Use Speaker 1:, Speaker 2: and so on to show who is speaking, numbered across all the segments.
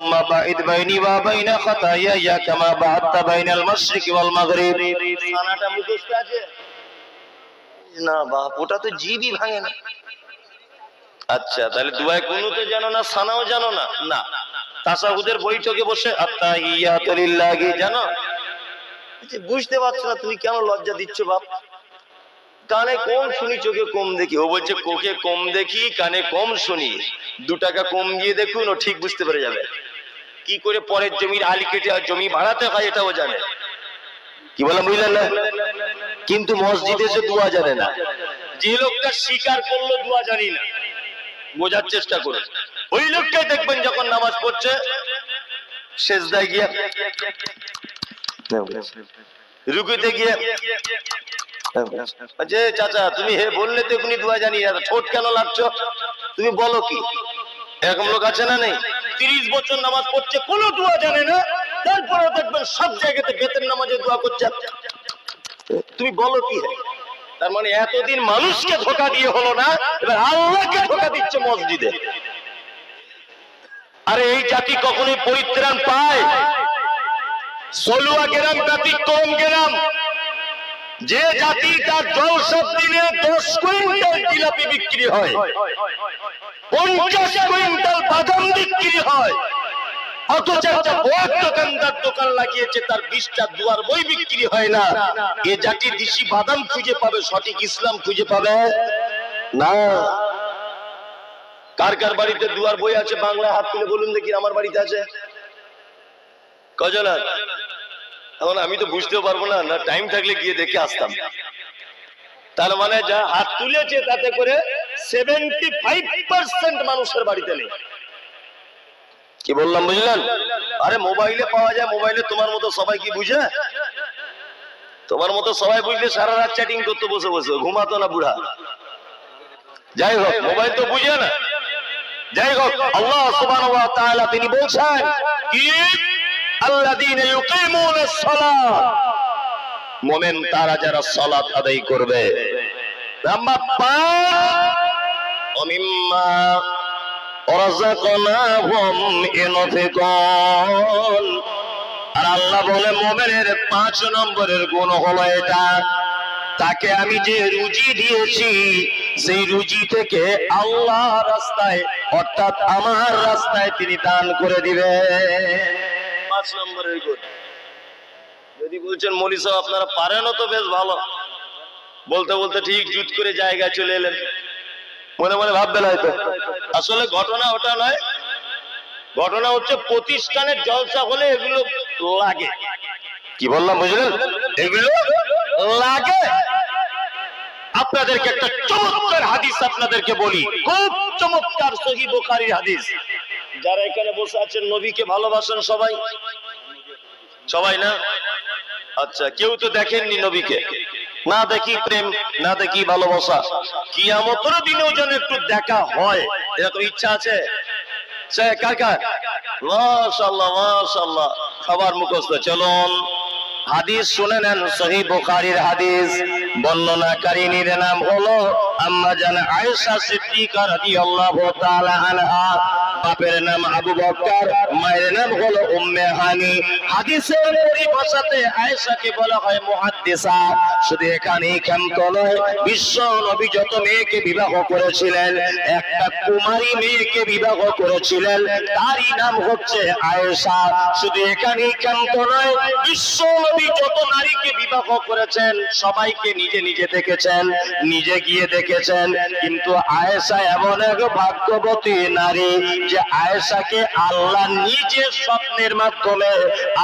Speaker 1: اللهم باعد بيني وبين خطاياي كما بعدت بين المشرق والمغرب
Speaker 2: সানাটা মুখস্থ আছে না বাপ ওটা তো জিবই ভাঙে না আচ্ছা তাহলে দুয়ায় কোনো তো জানো না সানাও জানো না না তাসাহুদের বৈঠকে বসে আত্তাহিয়াতু লিল্লাহি জানো আচ্ছা, বুঝতে পারছো না তুমি কেন লজ্জা দিচ্ছ বাপ কানে কম শুনি চোখে কম দেখি ও বলছে কোকে কম দেখি কানে কম শুনি দু টাকা কম গিয়ে দেখুন ও ঠিক বুঝতে পেরে যাবে কি করে পরের জমির আলি কেটে জমি ভাড়াতে হয় এটাও জানে। কি বললাম, বুঝলেন না? কিন্তু মসজিদে সে দোয়া জানে না। যে লোকটা স্বীকার করল, দোয়া জানি না। বোঝার চেষ্টা করুন। ওই লোকটাই দেখবেন যখন নামাজ পড়ছে শেষদায় গিয়ে রুকুতে গিয়ে যে চাচা, তুমি হে বললে তো এখনই দোয়া জানি না ঠোঁট কেন লাগছো? তুমি বলো কি? এরকম লোক আছে না নেই? তিরিশ বছর নামাজ পড়ছে, কোনো দোয়া জানে না। তারপরে দেখবেন সব জায়গাতে বেতের নামাজে দোয়া করছে। তুমি বলো কি? তার মানে এতদিন মানুষকে ধোকা দিয়ে হলো না, এবার আল্লাহকে ধোকা দিচ্ছে মসজিদে। আরে এই জাতি কখনোই পরিত্রাণ পায়? সলুয়া গেরাম ব্যতিক্রম গেরাম। যে জাতি তার জলসব দিনে দশ কুইন্টাল জিলাপি বিক্রি হয়। পঞ্চাশ কুইন্টাল বাদাম বিক্রি হয়। অথচ একটা বড় দোকানদার দোকান লাগিয়েছে, তার বিশটা দুয়ার বই বিক্রি হয় না। এ জাতি দিশি বাদাম খুঁজে পাবে, সঠিক ইসলাম খুঁজে পাবে? না। কার কার বাড়িতে দুয়ার বই আছে বাংলায় হাত তুলে বলুন দেখি, আমার বাড়িতে আছে? কজন? এখন আমি তো বুঝতেও পারব না না টাইম থাকলে গিয়ে দেখে আসতাম। তার মানে যা হাত তুলেছে তাতে করে সেভেন্টি ফাইভ পার্সেন্ট মানুষের বাড়িতে নেই। কি বললাম বুঝলেন? আরে মোবাইলে পাওয়া যায় মোবাইলে তোমার মতো সবাই কি বুঝে? তোমার মতো সবাই বুঝলে সারা রাত চ্যাটিং করতে বসে বসে ঘুমাতো না বুড়া। যাই হোক মোবাইল তো বুঝে না। যাই হোক আল্লাহ তাআলা তিনি বলছেন সালাহ তারা যারা সালাত আদায় করবে। নাম্বার 5 অমিম্মা রাযাকনাহুম ইনফিকুন। আর আল্লাহ বলে, মুমিনের পাঁচ নম্বরের গুণ হলো এটা। তাকে আমি যে রুজি দিয়েছি, সেই রুজি থেকে আল্লাহ রাস্তায়, অর্থাৎ আমার রাস্তায় তিনি দান করে দিবে পাঁচ নম্বরের গুণ। যদি বলছেন, মলি আপনারা পারেনও তো, বেশ ভালো। বলতে বলতে ঠিক জুত করে জায়গায় চলে এলেন। মনে মনে ভাববেন হয়তো। আসলে ঘটনা ওটা নয়। ঘটনা হচ্ছে প্রতিষ্ঠানের জলসা হলে এগুলো লাগে। কি বললাম বুঝলেন? এগুলো লাগে। আপনাদেরকে একটা চমৎকার হাদিস আপনাদেরকে বলি। খুব চমৎকার সহি বোখারির হাদিস। যারা এখানে বসে আছেন নবীকে ভালোবাসেন সবাই। সবাই না? আচ্ছা কেউ তো দেখেননি নবীকে। না দেখি প্রেম, না দেখি ভালোবাসা। কিয়ামতের দিনেও যেন একটু দেখা হয় এরকম ইচ্ছা আছে? সে কার কার? মাশাআল্লাহ মাশাআল্লাহ। মুখস্থ, চলুন। হাদিস নাম হলো আম্মা সিদ্দিকা বাপের নাম আবু বকর, মায়ের নাম হলো উম্মে হানি। হাদিসের পরিভাষাতে আয়েশাকে বলা হয় মুহাদ্দিসা। শুধু এখানেই ক্ষান্ত নয়, বিশ্ব নবী যত মেয়েকে বিবাহ করেছিলেন, একটা কুমারী মেয়েকে বিবাহ করেছিলেন, তারই নাম হচ্ছে আয়েশা। শুধু এখানেই ক্ষান্ত নয়, বিশ্ব নবী যত নারীকে বিবাহ করেছেন, সবাইকে নিজে নিজে দেখেছেন, নিজে গিয়ে দেখেছেন। কিন্তু আয়েশা এমন এক ভাগ্যবতী নারী যে আয়েশাকে আল্লাহ নিজে স্বপ্নের মাধ্যমে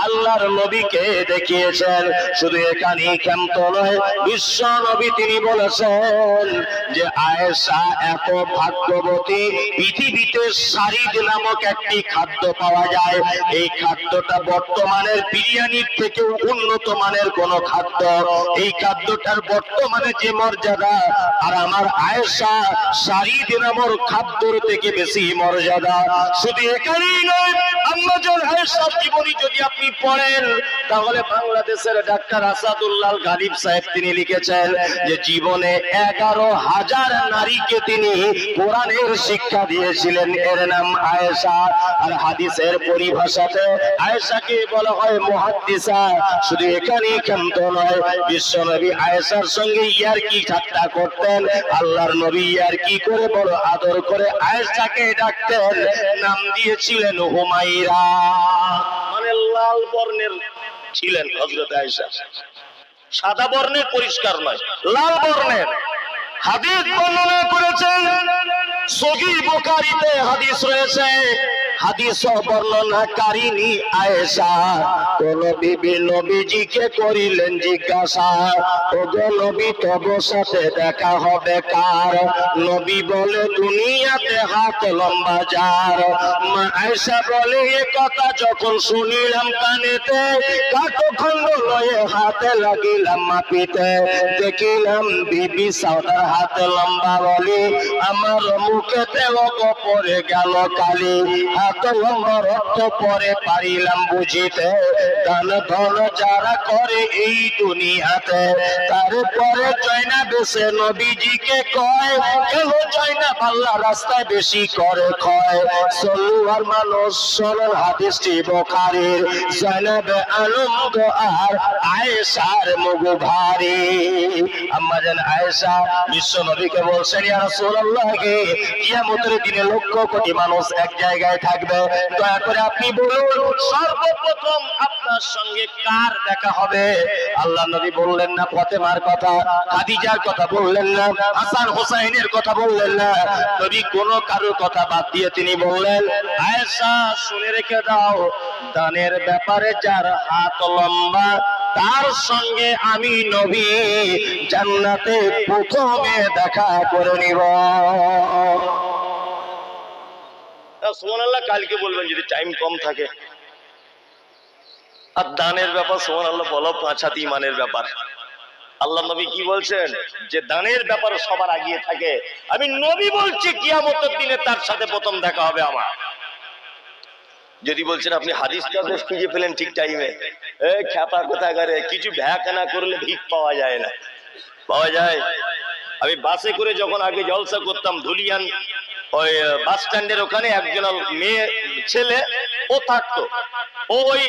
Speaker 2: আল্লাহর নবীকে দেখিয়েছেন, শুধু এখানেই ক্ষান্ত নয়, বিশ্ব নবী তিনি বলেছেন যে আয়েশা এত ভাগ্যবতী, পৃথিবীতে সারিদ নামক একটি খাদ্য পাওয়া যায়। এই খাদ্যটা বর্তমানের বিরিয়ানির থেকে উন্নত মানের কোন খাদ্য। এই খাদ্যটার বর্তমানে যে মর্যাদা, আর আমার আয়েশা সারিদ নামক খাদ্যর থেকে বেশি মর্যাদা। শুধু এখানেই নয় আম্মাজান আয়েশা জীবন
Speaker 1: যদি আপনি পড়েন, তাহলে বাংলাদেশের ডাক্তার আসাদুল্লাহ গালিব সাহেব তিনি লিখেছেন যে জীবনে এগারো হাজার নারীকে তিনি কোরআনের শিক্ষা দিয়েছিলেন। এর নাম আয়েশা। আর হাদিসের পরিভাষাতে আয়েশাকে বলা হয় মুহাদ্দিসা। শুধু এখানেই ক্ষান্ত নয়, বিশ্বনবী আয়েশার সঙ্গে ইয়ার কি ঠাট্টা করতেন? আল্লাহর নবী ইয়ার কি করে বড় আদর করে আয়েশাকে ডাকতেন? নাম দিয়েছিলেন হুমাইরা মানে লাল বর্ণের ছিলেন হজরত আয়সা সাদা বর্ণের পরিষ্কার নয়, লাল বর্ণের। হাদিস বর্ণনা করেছেন সহি বোকারিতে হাদিস রয়েছে হাদিস বর্ণনাকারিনী আয়েশা। কোন বিবি নবীজিকে করিলেন জিজ্ঞাসা ও গো নবী, তব সাথে দেখা হবে কার? নবী বলে, দুনিয়াতে হাত লম্বা যার। মা আয়েশা বলে, এ কথা যখন শুনিলাম কানেতে কাঠখণ্ড লয়ে হাতে লাগিলাম মাপিতে দেখিলাম বিবি সাউদার হাতে লম্বা বলি, আমার মুখেতে অগ পরে গেল কালি। লম্বা রক্ত পরে পারিলাম বুঝিতে। দান ধন যারা করে এই দুনিয়াতে, তারপরে জয়না বেশে নবীজিকে কয়, কেন জয়না পাল্লা রাস্তায় বেশি করে ক্ষয়? সল্লুয়ার মানুষ সরল হাদিসটি বোখারির জয়নাবে আনন্দ আর আয়েশার মুগু ভারী। আম্মা জান আয়েশা বিশ্ব নবীকে বলছেন, ইয়া রাসূলুল্লাহ কে কিয়ামতের দিনে লক্ষ কোটি মানুষ এক জায়গায় থাকবে দয়া করে আপনি বলুন, সর্বপ্রথম আপনার সঙ্গে কার দেখা হবে? আল্লাহ নবী বললেন না, ফাতেমার কথা, খাদিজার কথা বললেন না, হাসান হোসাইনের কথা বললেন না। নবী কোন কারোর কথা বাদ দিয়ে তিনি বললেন, আয়েশা, শুনে রেখে দাও, দানের ব্যাপারে যার হাত লম্বা, তার সঙ্গে আমি নবী জান্নাতে প্রথমে দেখা করে নিব। সোমান আল্লাহ কালকে বলবেন যদি টাইম কম থাকে। আর দানের ব্যাপার সোমান আল্লাহ বলো, পাঁচ হাত ইমানের ব্যাপার। আল্লাহ নবী কি বলছেন? যে দানের ব্যাপার সবার আগিয়ে থাকে। আমি নবী বলছি, কিয়ামতের দিনে তার সাথে প্রথম দেখা হবে আমার। যদি বলছেন, আপনি হাদিসটা বেশ খুঁজে পেলেন ঠিক টাইমে এ। খ্যাপা কোথাকারে? কিছু ভ্যাকা না করলে ভিক পাওয়া যায় না। পাওয়া যায়? আমি বাসে করে যখন আগে জলসা করতাম, ধুলিয়ান ওই বাস স্ট্যান্ডের ওখানে একজন মেয়ে, ছেলে, ও থাকতো। ওই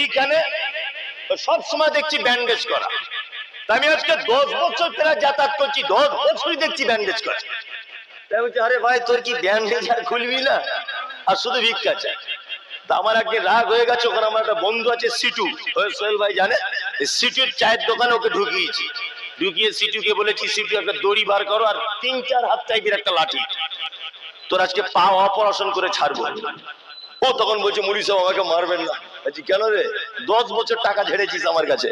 Speaker 1: এইখানে সব সময় দেখছি ব্যান্ডেজ করা। আমি আজকে দশ বছর প্রায় যাতায়াত করছি, দশ বছরই দেখছি ব্যান্ডেজ করা। বলছি, আরে ভাই, তোর কি ব্যান্ডেজ আর খুলবি না? আর শুধু ভিক্ষা চাই? তা আমার আগে রাগ হয়ে গেছে, ওখানে আমার একটা বন্ধু আছে, সিটু। সোহেল ভাই জানে? সিটুর চায়ের দোকানে ওকে ঢুকিয়েছি। ঢুকিয়ে সিটুকে বলেছি, সিটু, একটা দড়ি বার করো আর তিন, চার হাত টাইপের একটা লাঠি। তোর আজকে পা অপারেশন করে ছাড়বো। ও তখন বলছে মুড়ি সাহেব, আমাকে মারবেন না। বলছি, কেন রে? দশ বছর টাকা ঝেড়েছিস আমার কাছে।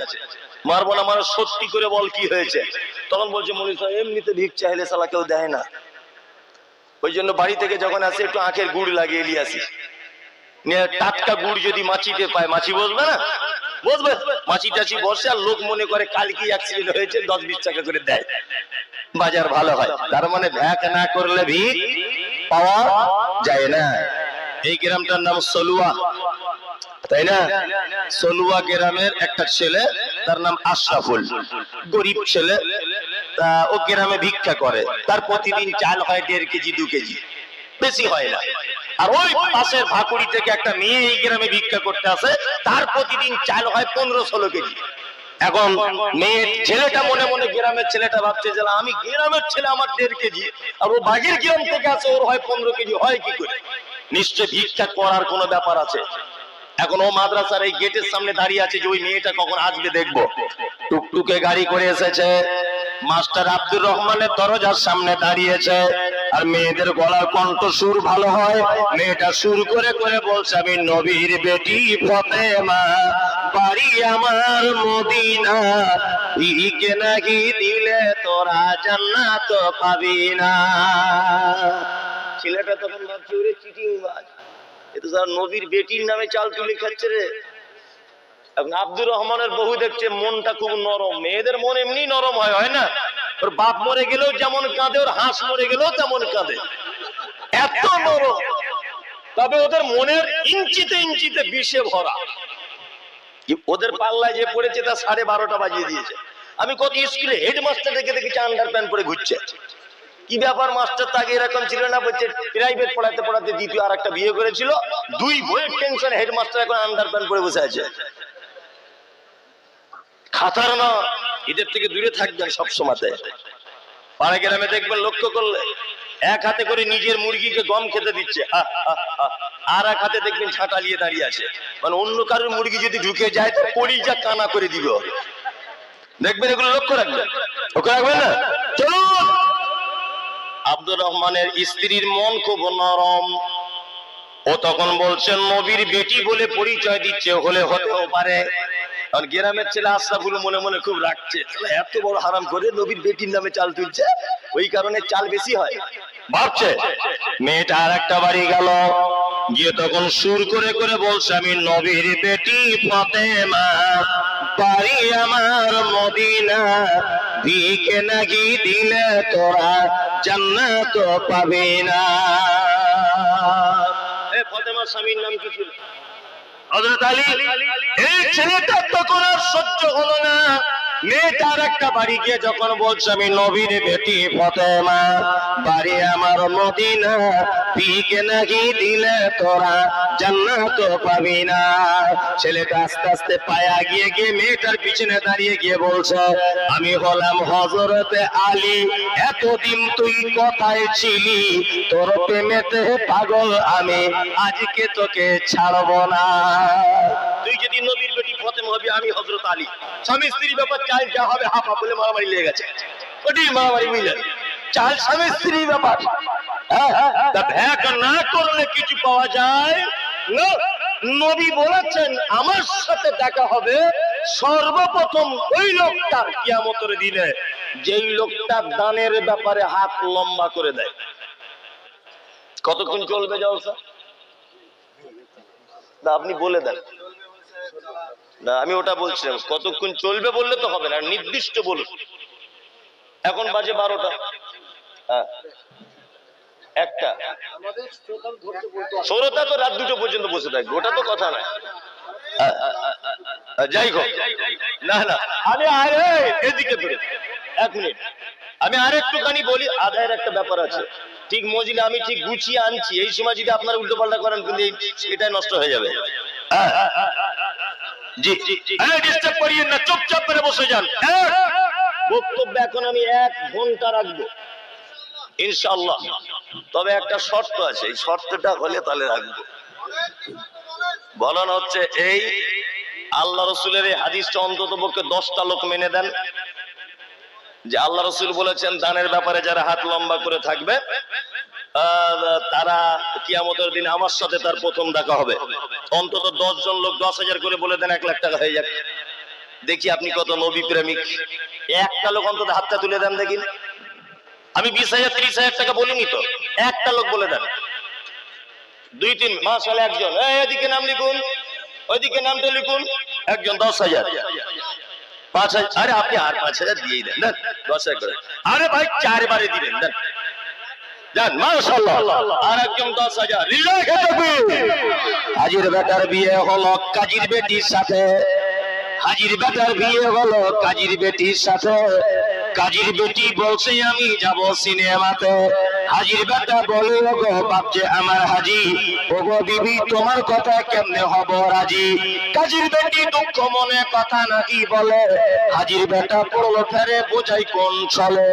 Speaker 1: মারবো না মানে সত্যি করে বল কি হয়েছে? তখন বলছে মুড়ি সাহেব, এমনিতে ভিক চাইলে সালা কেউ দেয় না। ওই জন্য বাড়ি থেকে যখন আসে, একটু আখের গুড় লাগিয়ে নিয়ে আসি। টাটকা গুড় যদি মাছিতে পায়, মাছি বসবে না? বসবে। মাছি টাছি বসে আর লোক মনে করে কালকে অ্যাক্সিডেন্ট হয়েছে, দশ বিশ টাকা করে দেয়। বাজার ভালো হয়। তার মানে ভ্যাক না করলে ভিড় পাওয়া যায় না। এই গ্রামটার নাম সলুয়া। তাই না? সলুয়া গ্রামের একটা ছেলে তার নাম আশরাফুল। গরিব ছেলে তা ও গ্রামে ভিক্ষা করে। তার প্রতিদিন চাল হয় দেড় কেজি দু কেজি। বেশি হয় না। আর ওই পাশের ভাকুড়ি থেকে একটা মেয়ে এই গ্রামে ভিক্ষা করতে আসে। তার প্রতিদিন চাল হয় পনেরো ষোলো কেজি। এখন মেয়ে ছেলেটা মনে মনে গ্রামের ছেলেটা ভাবছে যে আমি গ্রামের ছেলে আমার দেড় কেজি আর ও বাগের গ্রাম থেকে আসে ওর হয় পনেরো কেজি হয় কি করে? নিশ্চয় ভিক্ষা করার কোনো ব্যাপার আছে? এখন ও মাদ্রাসার এই গেটের সামনে দাঁড়িয়ে আছে যে ওই মেয়েটা কখন আসবে দেখব। টুকটুকে গাড়ি করে এসেছে মাস্টার আব্দুর রহমানের দরজার সামনে দাঁড়িয়েছে আর মেয়েদের গলার কণ্ঠ সুর ভালো হয়। মেয়েটা সুর করে করে বলছে আমি নবীর বেটি ফতেমা বাড়ি আমার মদিনা। ইকে নাকি দিলে তোরা জান্নাত পাবি না। ছেলেটা তখন ভাবছে, ওরে চিটিং বাজ এ তো স্যার নবীর বেটির নামে চাল তুলে খাচ্ছে রে। এখন আব্দুর রহমানের বহু দেখছে, মনটা খুব নরম। মেয়েদের মন এমনি নরম হয় হয় না? ওর বাপ মরে গেলেও যেমন কাঁদে, ওর হাঁস মরে গেলেও তেমন কাঁদে। এত নরম।
Speaker 2: তবে ওদের মনের ইঞ্চিতে ইঞ্চিতে বিষে ভরা। ওদের পাল্লায় যে পড়েছে তা সাড়ে বারোটা বাজিয়ে দিয়েছে। আমি কত স্কুলে হেডমাস্টার রেখে দেখেছি আন্ডার প্যান্ট পরে ঘুরছে। কি ব্যাপার, মাস্টার তাকে এরকম ছিল না, বলছে প্রাইভেট পড়াতে পড়াতে দ্বিতীয় আর একটা বিয়ে করেছিল। দুই বইয়ের টেনশন হেডমাস্টার এখন আন্ডার প্যান্ট পরে বসে আছে। খাতার না এদের থেকে দূরে থাকবেন সব সময়তে। পাড়া গ্রামে দেখবেন লক্ষ্য করলে এক হাতে করে নিজের মুরগিকে গম খেতে দিচ্ছে। আর এক হাতে দেখবেন ছাটালিয়ে দাঁড়িয়ে আছে। মানে অন্য কারোর মুরগি যদি ঢুকে যায় তো পরিজা কানা করে দিব। দেখবেন এগুলো লক্ষ্য রাখবেন। ওকে রাখবেন না? চলুন! আব্দুর রহমানের স্ত্রীর মন খুব নরম। ও তখন বলছেন, নবীর বেটি বলে পরিচয় দিচ্ছে, হলে হতেও পারে। আর গ্রামের ছেলে আশরাফুল মনে মনে খুব রাখছে এত বড় হারাম করে নবীর বেটির নামে চাল তুলছে? ওই কারণে চাল বেশি হয়। ভাবছে মেয়েটা আর একটা বাড়ি গেল। গিয়ে তখন সুর করে করে বলছে আমি নবীর বেটি ফতেমা বাড়ি আমার মদিনা। ভিকে নাকি দিলে তোরা জান্নাত পাবি না। এ স্বামীর নাম কি ছিল? হযরত আলী এই ছেলেটা তখন আর সহ্য হলো না। মেয়েটার একটা বাড়ি গিয়ে যখন বলছে, আমি নবীর বেটি ফতেমা, বাড়ি আমার মদিনা, পিকে নাকি দিলে তোরা জান্নাত পাবি না। ছেলেটা আস্তে আস্তে পায়া গিয়ে গিয়ে মেয়েটার পিছনে দাঁড়িয়ে গিয়ে বলছে, আমি হলাম হজরতে আলী, এতদিন তুই কোথায় ছিলি? তোর প্রেমেতে পাগল আমি, আজকে তোকে ছাড়বো না। তুই যদি নবীর হবি আমি হজরত আলী। স্বামী স্ত্রী ব্যাপার চাল যা হবে হাফা বলে মারামারি লেগে গেছে। ওটি মারামারি মিলে চাল স্বামী স্ত্রী ব্যাপার। হ্যাঁ, না করলে কিছু পাওয়া যায়? নবী বলেছেন আমার সাথে দেখা হবে সর্বপ্রথম ওই লোকটার কিয়ামতের যেই লোকটা দানের ব্যাপারে হাত লম্বা করে দেয়। কতক্ষণ চলবে জলসা আপনি বলে দেন। না আমি ওটা বলছিলাম কতক্ষণ চলবে বললে তো হবে না নির্দিষ্ট বলুন। এখন বাজে বারোটা। হ্যাঁ। একটা। শ্রোতা তো রাত দুটো পর্যন্ত বসে থাকবে ওটা তো কথা আ, যাই হোক। না না আমি এদিকে এক মিনিট। আমি আর একটুখানি বলি আদায়ের একটা ব্যাপার আছে। ঠিক মজিলে আমি ঠিক গুছিয়ে আনছি এই সময় যদি আপনারা উল্টো পাল্টা করেন কিন্তু এটাই নষ্ট হয়ে যাবে। জি হ্যাঁ ডিস্টার্ব করিয়েন না চুপচাপ করে বসে যান। এক, বক্তব্য এখন আমি এক ঘণ্টা রাখব। ইনশাআল্লাহ। তবে একটা শর্ত আছে এই শর্তটা হলে তাহলে রাখব। বলানো হচ্ছে এই আল্লাহ রসুলের এই হাদিসটা অন্তত পক্ষে দশটা লোক মেনে দেন যে আল্লাহ রসুল বলেছেন দানের ব্যাপারে যারা হাত লম্বা করে থাকবে তারা কিয়ামতের দিন আমার সাথে তার প্রথম দেখা হবে। অন্তত দশ জন লোক দশ হাজার করে বলে দেন, এক লাখ টাকা হয়ে যাক দেখি আপনি কত নবী প্রেমিক। একটা লোক অন্তত হাতটা তুলে দেন দেখি। আমি বিশ হাজার, ত্রিশ হাজার টাকা বলিনি তো। একটা লোক বলে দেন। দুই, তিন মাস হলে একজন এদিকে নাম লিখুন। ওইদিকে নামটা লিখুন। একজন দশ হাজার। পাঁচ হাজার। আরে আপনি আর পাঁচ হাজার দিয়েই দেন, দশ হাজার করে। আরে ভাই, চারবারে দিবেন। দেন। মাশাআল্লাহ। আর একজন দশ হাজার। হৃদয় খেতে হাজির বেটার বিয়ে হলো কাজীর বেটির সাথে। হাজির বেটার বিয়ে হলো কাজীর বেটির সাথে। কাজীর বেটি বলছে আমি যাব সিনেমাতে। হাজির বেটা বলে গো বাপছে আমার হাজি, ওগো বিবি, তোমার কথা কেমনে হব রাজি? কাজীর বেটি দুঃখ মনে কথা নাকি বলে, হাজির বেটা পড়ল ফেরে, বোঝাই কোন চলে?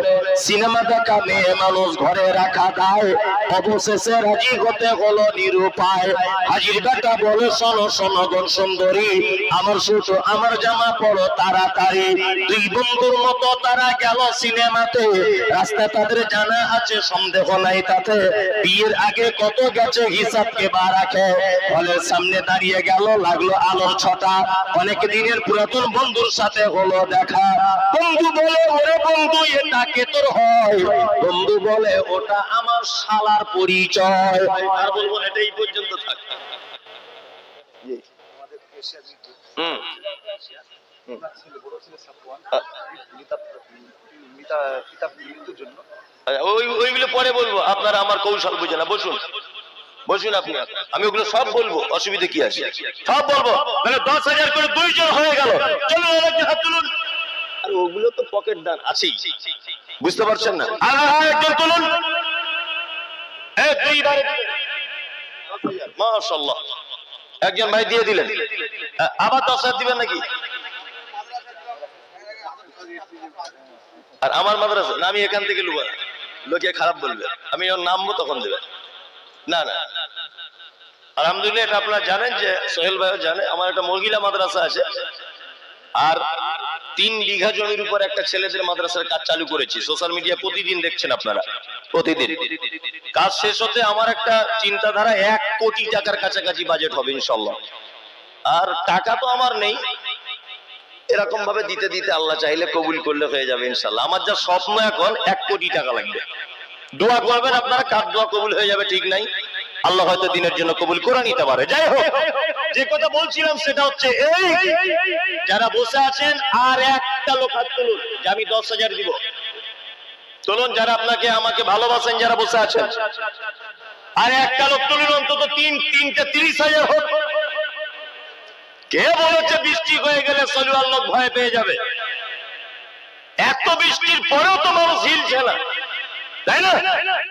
Speaker 2: সিনেমা দেখা মেয়ে মানুষ ঘরে রাখা দায়, অবশেষে রাজি হতে হলো নিরুপায়। হাজির বেটা বলে, শোনো শোনো গণ সুন্দরী, আমার শুধু আমার জামা পড়ো তাড়াতাড়ি। দুই বন্ধুর মতো তারা গেল সিনেমাতে রাস্তা তাদের জানা আছে সন্দেহ। নাই তাতে বিয়ের আগে কত গেছে হিসাব কে বা রাখে। হলের সামনে দাঁড়িয়ে গেল লাগল আলোর ছটা। অনেক দিনের পুরাতন বন্ধুর সাথে হলো দেখা। বন্ধু বলে ওরে বন্ধু এটা কে তোর হয়? বন্ধু বলে ওটা আমার শালার পরিচয়। আর বলব এটা এই পর্যন্ত থাক।
Speaker 3: আমাদের
Speaker 2: হুম। আহ।
Speaker 3: মিতা পিতা মৃত্যুর জন্য
Speaker 2: ওই, ওইগুলো পরে বলব। আপনারা আমার কৌশল বুঝে না, বসুন। বসুন আপনি। আমি ওগুলো সব বলব, অসুবিধা কি আছে? সব বলব। মানে দশ হাজার করে দুইজন হয়ে গেল। চলুন আর ওগুলো তো পকেট দান আছেই। বুঝতে পারছেন না? একজন তুলুন। মাশাআল্লাহ। একজন ভাই দিয়ে দিলেন। আবার দশ হাজার দিবেন নাকি? আর আমার মাদ্রাসা? আমি এখান থেকে লুবা লোকে খারাপ বলবে। আমি যখন নামবো তখন দেবে। না না। আলহামদুলিল্লাহ, এটা আপনারা জানেন যে সোহেল ভাইও জানে, আমার একটা মহিলা মাদ্রাসা আছে। আর তিন বিঘা জমির উপর একটা ছেলেদের মাদ্রাসার কাজ চালু করেছি। সোশ্যাল মিডিয়া প্রতিদিন দেখছেন আপনারা। প্রতিদিন। কাজ শেষ হতে আমার একটা চিন্তাধারা এক কোটি টাকার কাছাকাছি বাজেট হবে, ইনশাল্লাহ। আর টাকা তো আমার নেই এরকম ভাবে দিতে দিতে আল্লাহ চাইলে কবুল করলে হয়ে যাবে ইনশাল্লাহ আমার যা স্বপ্ন এখন, এক কোটি টাকা লাগবে। দোয়া করবেন আপনারা, কার দোয়া কবুল হয়ে যাবে ঠিক নাই? আল্লাহ হয়তো দিনের জন্য কবুল করে নিতে পারে। যাই হোক, যে কথা বলছিলাম সেটা হচ্ছে এই, যারা বসে আছেন, আর একটা লোক হাত তুলুন, যে আমি দশ হাজার দিব। তুলুন, যারা আপনাকে, আমাকে ভালোবাসেন, যারা বসে আছেন। আর একটা লোক তুলুন, অন্তত তিন, তিনটে তিরিশ হাজার হোক। কে বলেছে বৃষ্টি হয়ে গেলে সলিওয়ার লোক ভয় পেয়ে যাবে? এত বৃষ্টির পরেও তো মানুষ হিলছে না। তাই না?